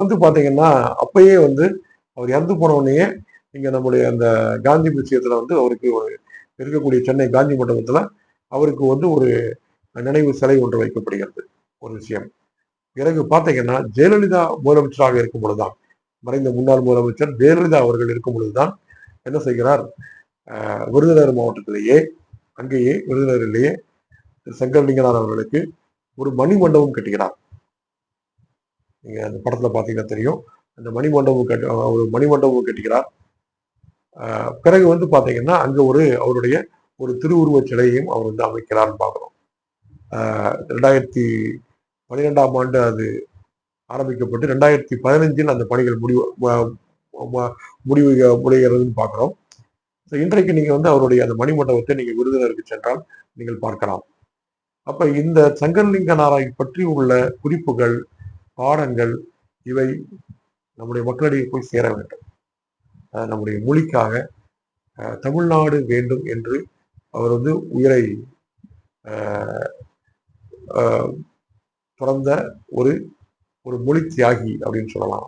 வந்து பார்த்தீங்கன்னா அப்பயே வந்து அவர் இறந்து போன இங்கே நம்முடைய அந்த காந்தி விஷயத்தில் வந்து அவருக்கு ஒரு இருக்கக்கூடிய சென்னை காந்தி மண்டபத்தில் அவருக்கு வந்து ஒரு நினைவு சிலை ஒன்று வைக்கப்படுகிறது ஒரு விஷயம். பிறகு பார்த்தீங்கன்னா ஜெயலலிதா முதலமைச்சராக இருக்கும் பொழுதுதான் மறைந்த முன்னாள் முதலமைச்சர் ஜெயலலிதா அவர்கள் இருக்கும் பொழுதுதான் என்ன செய்கிறார்? விருதுநகர் மாவட்டத்திலேயே அங்கேயே விருதுநகரிலேயே திரு அவர்களுக்கு ஒரு மணி மண்டபம் கட்டுகிறார். நீங்கள் அந்த படத்தில் பார்த்தீங்கன்னா தெரியும். அந்த மணிமண்டபம் கட்டு மணிமண்டபம் ஒரு பிறகு வந்து பார்த்தீங்கன்னா அங்கே ஒரு அவருடைய ஒரு திருவுருவச் சிலையையும் அவர் வந்து அமைக்கிறார்னு பார்க்குறோம். ரெண்டாயிரத்தி பன்னிரெண்டாம் ஆண்டு அது ஆரம்பிக்கப்பட்டு ரெண்டாயிரத்தி பதினஞ்சில் அந்த பணிகள் முடிவு முடிவு முடிகிறதுன்னு பார்க்குறோம். ஸோ இன்றைக்கு நீங்கள் வந்து அவருடைய அந்த மணிமண்டபத்தை நீங்கள் விருதுநருக்கு சென்றால் நீங்கள் பார்க்கலாம். அப்போ இந்த சங்கர்லிங்க சங்கரலிங்கனாரை பற்றி உள்ள குறிப்புகள் பாடங்கள் இவை நம்முடைய மக்களிடையே போய் சேர வேண்டும். நம்முடைய மொழிக்காக தமிழ்நாடு வேண்டும் என்று அவர் வந்து உயிரை அஹ், துறந்த ஒரு ஒரு மொழி தியாகி அப்படின்னு சொல்லலாம்.